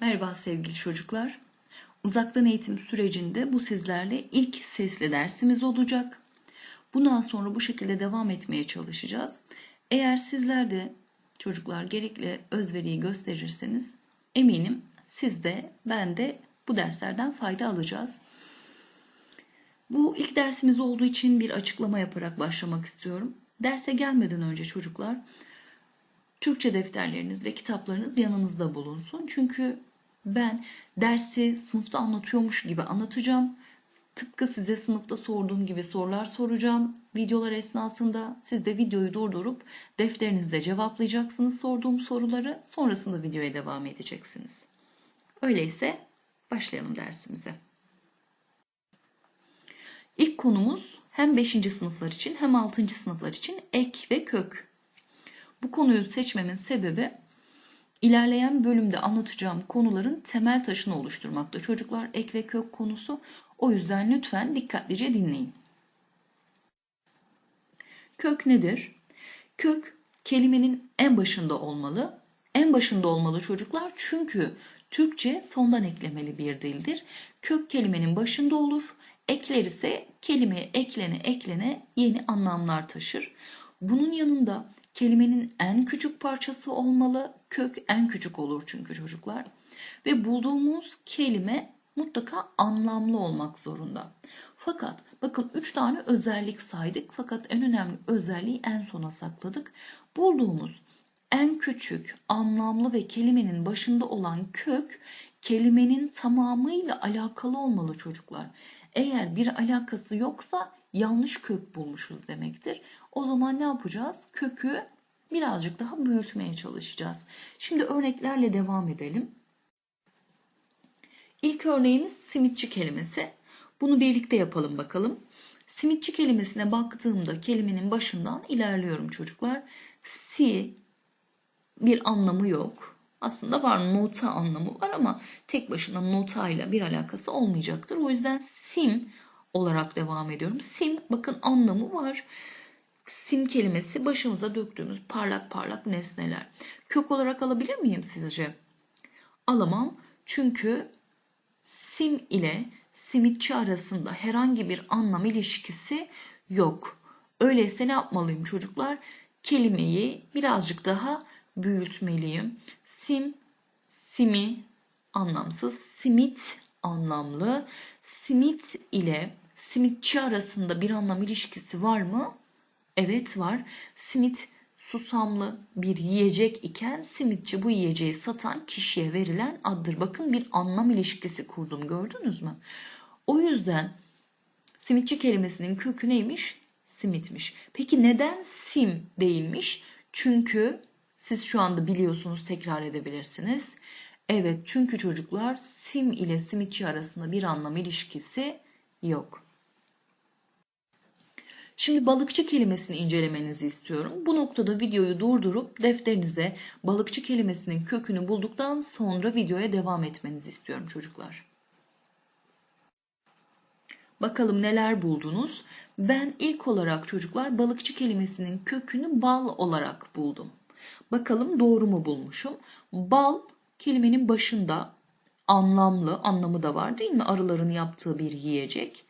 Merhaba sevgili çocuklar. Uzaktan eğitim sürecinde bu sizlerle ilk sesli dersimiz olacak. Bundan sonra bu şekilde devam etmeye çalışacağız. Eğer sizler de çocuklar gerekli özveriyi gösterirseniz eminim siz de ben de bu derslerden fayda alacağız. Bu ilk dersimiz olduğu için bir açıklama yaparak başlamak istiyorum. Derse gelmeden önce çocuklar Türkçe defterleriniz ve kitaplarınız yanınızda bulunsun. Çünkü ben dersi sınıfta anlatıyormuş gibi anlatacağım. Tıpkı size sınıfta sorduğum gibi sorular soracağım. Videolar esnasında siz de videoyu durdurup defterinizde cevaplayacaksınız sorduğum soruları. Sonrasında videoya devam edeceksiniz. Öyleyse başlayalım dersimize. İlk konumuz hem 5. sınıflar için hem 6. sınıflar için ek ve kök. Bu konuyu seçmemin sebebi ilerleyen bölümde anlatacağım konuların temel taşını oluşturmakta. Çocuklar ek ve kök konusu. O yüzden lütfen dikkatlice dinleyin. Kök nedir? Kök kelimenin en başında olmalı. En başında olmalı çocuklar çünkü Türkçe sondan eklemeli bir dildir. Kök kelimenin başında olur. Ekler ise kelimeye eklene eklene yeni anlamlar taşır. Bunun yanında kelimenin en küçük parçası olmalı. Kök en küçük olur çünkü çocuklar. Ve bulduğumuz kelime mutlaka anlamlı olmak zorunda. Fakat bakın 3 tane özellik saydık fakat en önemli özelliği en sona sakladık. Bulduğumuz en küçük, anlamlı ve kelimenin başında olan kök kelimenin tamamıyla alakalı olmalı çocuklar. Eğer bir alakası yoksa yanlış kök bulmuşuz demektir. O zaman ne yapacağız? Kökü birazcık daha büyütmeye çalışacağız. Şimdi örneklerle devam edelim. İlk örneğimiz simitçi kelimesi. Bunu birlikte yapalım bakalım. Simitçi kelimesine baktığımda kelimenin başından ilerliyorum çocuklar. Si bir anlamı yok. Aslında var nota anlamı var ama tek başına notayla bir alakası olmayacaktır. O yüzden sim olarak devam ediyorum. Sim bakın anlamı var. Sim kelimesi başımıza döktüğümüz parlak parlak nesneler. Kök olarak alabilir miyim sizce? Alamam. Çünkü sim ile simitçi arasında herhangi bir anlam ilişkisi yok. Öyleyse ne yapmalıyım çocuklar? Kelimeyi birazcık daha büyütmeliyim. Sim, simi anlamsız, simit anlamlı. Simit ile simitçi arasında bir anlam ilişkisi var mı? Evet var. Simit susamlı bir yiyecek iken simitçi bu yiyeceği satan kişiye verilen addır. Bakın bir anlam ilişkisi kurdum gördünüz mü? O yüzden simitçi kelimesinin kökü neymiş? Simitmiş. Peki neden sim değilmiş? Çünkü siz şu anda biliyorsunuz tekrar edebilirsiniz. Evet çünkü çocuklar sim ile simitçi arasında bir anlam ilişkisi yok. Şimdi balıkçı kelimesini incelemenizi istiyorum. Bu noktada videoyu durdurup defterinize balıkçı kelimesinin kökünü bulduktan sonra videoya devam etmenizi istiyorum çocuklar. Bakalım neler buldunuz? Ben ilk olarak çocuklar balıkçı kelimesinin kökünü bal olarak buldum. Bakalım doğru mu bulmuşum? Bal kelimenin başında anlamlı anlamı da var değil mi? Arıların yaptığı bir yiyecek.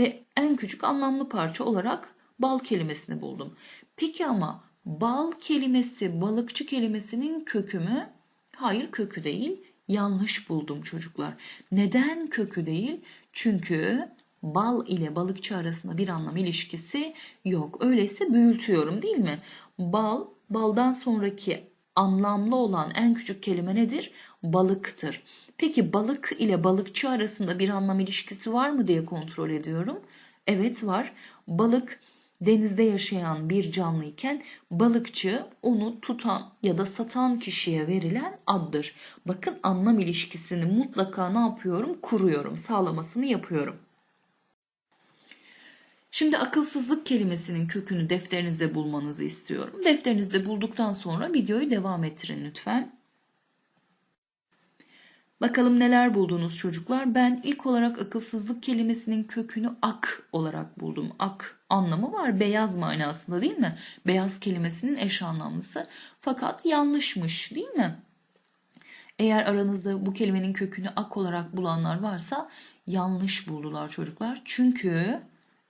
E, en küçük anlamlı parça olarak bal kelimesini buldum. Peki ama bal kelimesi balıkçı kelimesinin kökü mü? Hayır kökü değil. Yanlış buldum çocuklar. Neden kökü değil? Çünkü bal ile balıkçı arasında bir anlam ilişkisi yok. Öyleyse büyütüyorum değil mi? Bal, baldan sonraki anlamlı olan en küçük kelime nedir? Balıktır. Peki balık ile balıkçı arasında bir anlam ilişkisi var mı diye kontrol ediyorum. Evet var. Balık denizde yaşayan bir canlı iken balıkçı onu tutan ya da satan kişiye verilen addır. Bakın anlam ilişkisini mutlaka ne yapıyorum? Kuruyorum, sağlamasını yapıyorum. Şimdi akılsızlık kelimesinin kökünü defterinizde bulmanızı istiyorum. Defterinizde bulduktan sonra videoyu devam ettirin lütfen. Bakalım neler buldunuz çocuklar. Ben ilk olarak akılsızlık kelimesinin kökünü ak olarak buldum. Ak anlamı var. Beyaz manasında değil mi? Beyaz kelimesinin eş anlamlısı. Fakat yanlışmış değil mi? Eğer aranızda bu kelimenin kökünü ak olarak bulanlar varsa yanlış buldular çocuklar. Çünkü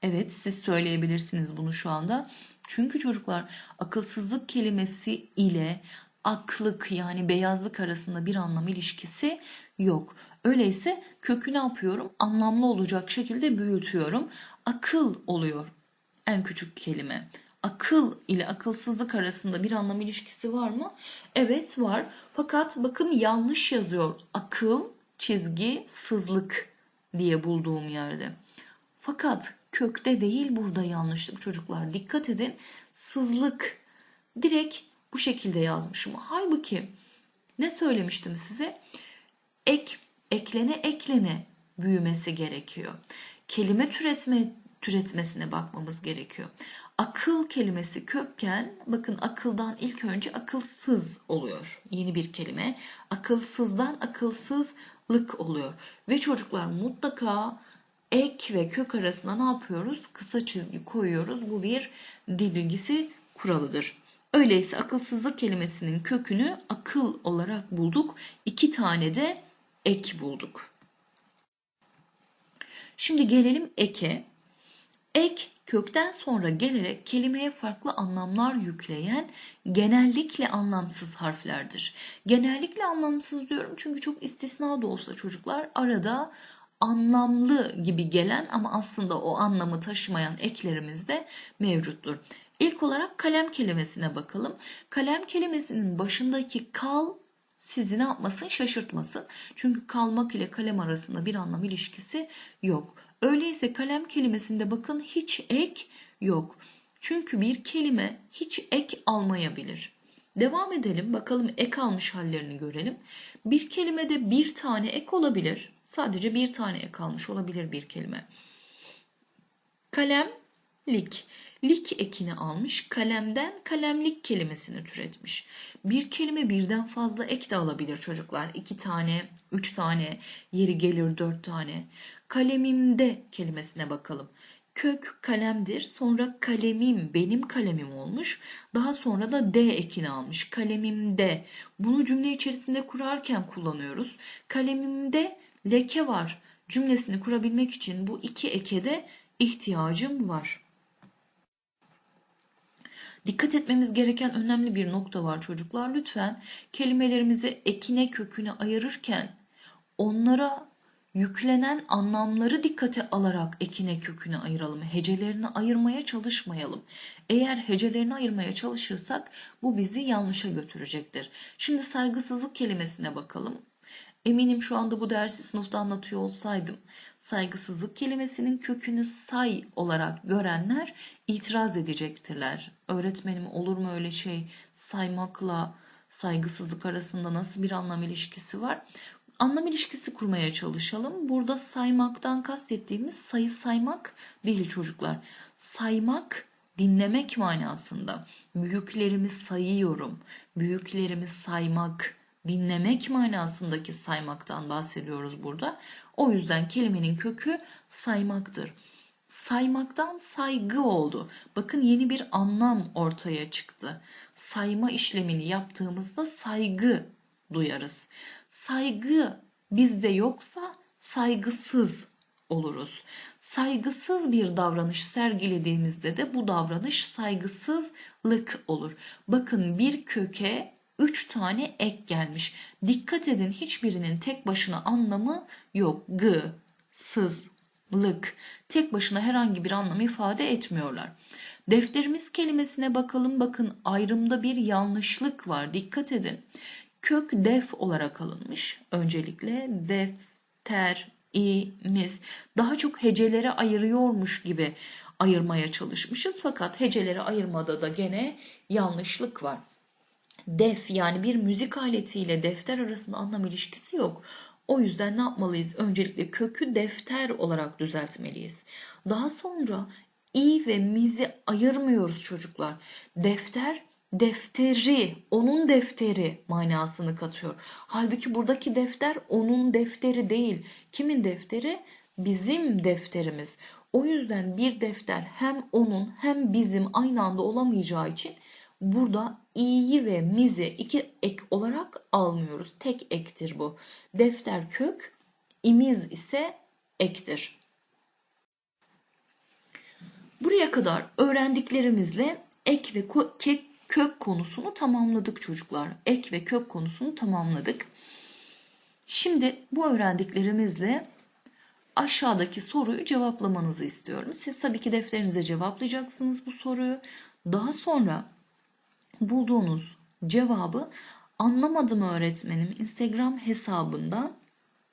evet siz söyleyebilirsiniz bunu şu anda. Çünkü çocuklar akılsızlık kelimesi ile aklık yani beyazlık arasında bir anlam ilişkisi yok. Öyleyse kökü ne yapıyorum? Anlamlı olacak şekilde büyütüyorum. Akıl oluyor en küçük kelime. Akıl ile akılsızlık arasında bir anlam ilişkisi var mı? Evet var. Fakat bakın yanlış yazıyor. Akıl çizgi sızlık diye bulduğum yerde. Fakat kökte değil burada yanlışlık çocuklar. Dikkat edin. Sızlık direkt bu şekilde yazmışım. Halbuki ne söylemiştim size? Ek, eklene eklene büyümesi gerekiyor. Kelime türetme türetmesine bakmamız gerekiyor. Akıl kelimesi kökken bakın akıldan ilk önce akılsız oluyor. Yeni bir kelime. Akılsızdan akılsızlık oluyor. Ve çocuklar mutlaka ek ve kök arasında ne yapıyoruz? Kısa çizgi koyuyoruz. Bu bir dil bilgisi kuralıdır. Öyleyse akılsızlık kelimesinin kökünü akıl olarak bulduk. İki tane de ek bulduk. Şimdi gelelim eke. Ek kökten sonra gelerek kelimeye farklı anlamlar yükleyen genellikle anlamsız harflerdir. Genellikle anlamsız diyorum çünkü çok istisna da olsa çocuklar arada anlamlı gibi gelen ama aslında o anlamı taşımayan eklerimiz de mevcuttur. İlk olarak kalem kelimesine bakalım. Kalem kelimesinin başındaki kal sizi ne yapmasın şaşırtmasın. Çünkü kalmak ile kalem arasında bir anlam ilişkisi yok. Öyleyse kalem kelimesinde bakın hiç ek yok. Çünkü bir kelime hiç ek almayabilir. Devam edelim bakalım ek almış hallerini görelim. Bir kelimede bir tane ek olabilir. Sadece bir tane ek almış olabilir bir kelime. Kalemlik. Lik ekini almış, kalemden kalemlik kelimesini türetmiş. Bir kelime birden fazla ek de alabilir çocuklar. İki tane, üç tane, yeri gelir dört tane. Kalemimde kelimesine bakalım. Kök kalemdir. Sonra kalemim benim kalemim olmuş. Daha sonra da D ekini almış. Kalemimde. Bunu cümle içerisinde kurarken kullanıyoruz. Kalemimde leke var cümlesini kurabilmek için bu iki ekede ihtiyacım var. Dikkat etmemiz gereken önemli bir nokta var çocuklar. Lütfen kelimelerimizi ekine köküne ayırırken onlara yüklenen anlamları dikkate alarak ekine köküne ayıralım. Hecelerini ayırmaya çalışmayalım. Eğer hecelerini ayırmaya çalışırsak bu bizi yanlışa götürecektir. Şimdi saygısızlık kelimesine bakalım. Eminim şu anda bu dersi sınıfta anlatıyor olsaydım saygısızlık kelimesinin kökünü say olarak görenler itiraz edecektirler. Öğretmenim olur mu öyle şey saymakla saygısızlık arasında nasıl bir anlam ilişkisi var? Anlam ilişkisi kurmaya çalışalım. Burada saymaktan kastettiğimiz sayı saymak değil çocuklar. Saymak dinlemek manasında. Büyüklerimi sayıyorum. Büyüklerimi saymak, dinlemek manasındaki saymaktan bahsediyoruz burada. O yüzden kelimenin kökü saymaktır. Saymaktan saygı oldu. Bakın yeni bir anlam ortaya çıktı. Sayma işlemini yaptığımızda saygı duyarız. Saygı bizde yoksa saygısız oluruz. Saygısız bir davranış sergilediğimizde de bu davranış saygısızlık olur. Bakın bir köke 3 tane ek gelmiş. Dikkat edin hiçbirinin tek başına anlamı yok. G, sız, lık. Tek başına herhangi bir anlam ifade etmiyorlar. Defterimiz kelimesine bakalım. Bakın ayrımda bir yanlışlık var. Dikkat edin. Kök def olarak alınmış. Öncelikle defter, imiz. Daha çok hecelere ayırıyormuş gibi ayırmaya çalışmışız. Fakat heceleri ayırmada da gene yanlışlık var def yani bir müzik aletiyle defter arasında anlam ilişkisi yok. O yüzden ne yapmalıyız? Öncelikle kökü defter olarak düzeltmeliyiz. Daha sonra i ve mizi ayırmıyoruz çocuklar. Defter defteri, onun defteri manasını katıyor. Halbuki buradaki defter onun defteri değil. Kimin defteri? Bizim defterimiz. O yüzden bir defter hem onun hem bizim aynı anda olamayacağı için Burada i'yi ve mizi iki ek olarak almıyoruz. Tek ektir bu. Defter kök, imiz ise ektir. Buraya kadar öğrendiklerimizle ek ve kök konusunu tamamladık çocuklar. Ek ve kök konusunu tamamladık. Şimdi bu öğrendiklerimizle aşağıdaki soruyu cevaplamanızı istiyorum. Siz tabii ki defterinize cevaplayacaksınız bu soruyu. Daha sonra bulduğunuz cevabı anlamadım öğretmenim Instagram hesabında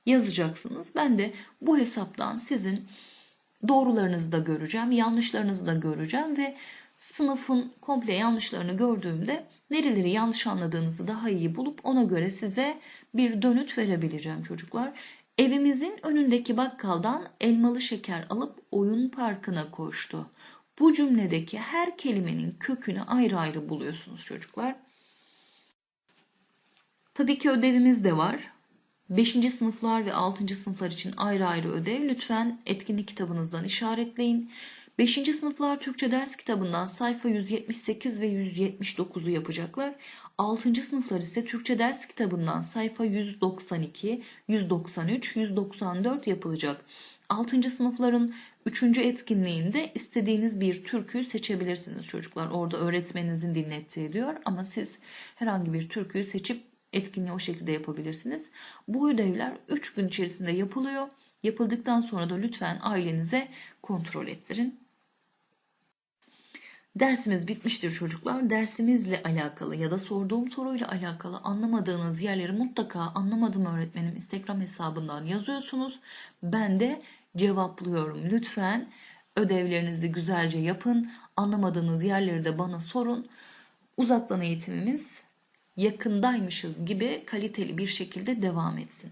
yazacaksınız. Ben de bu hesaptan sizin doğrularınızı da göreceğim, yanlışlarınızı da göreceğim ve sınıfın komple yanlışlarını gördüğümde nereleri yanlış anladığınızı daha iyi bulup ona göre size bir dönüt verebileceğim çocuklar. Evimizin önündeki bakkaldan elmalı şeker alıp oyun parkına koştu. Bu cümledeki her kelimenin kökünü ayrı ayrı buluyorsunuz çocuklar. Tabii ki ödevimiz de var. 5. sınıflar ve 6. sınıflar için ayrı ayrı ödev. Lütfen etkinlik kitabınızdan işaretleyin. 5. sınıflar Türkçe ders kitabından sayfa 178 ve 179'u yapacaklar. 6. sınıflar ise Türkçe ders kitabından sayfa 192, 193, 194 yapılacak. 6. sınıfların 3. etkinliğinde istediğiniz bir türküyü seçebilirsiniz çocuklar. Orada öğretmeninizin dinlettiği diyor ama siz herhangi bir türküyü seçip etkinliği o şekilde yapabilirsiniz. Bu ödevler 3 gün içerisinde yapılıyor. Yapıldıktan sonra da lütfen ailenize kontrol ettirin. Dersimiz bitmiştir çocuklar. Dersimizle alakalı ya da sorduğum soruyla alakalı anlamadığınız yerleri mutlaka anlamadım öğretmenim Instagram hesabından yazıyorsunuz. Ben de cevaplıyorum. Lütfen ödevlerinizi güzelce yapın. Anlamadığınız yerleri de bana sorun. Uzaktan eğitimimiz yakındaymışız gibi kaliteli bir şekilde devam etsin.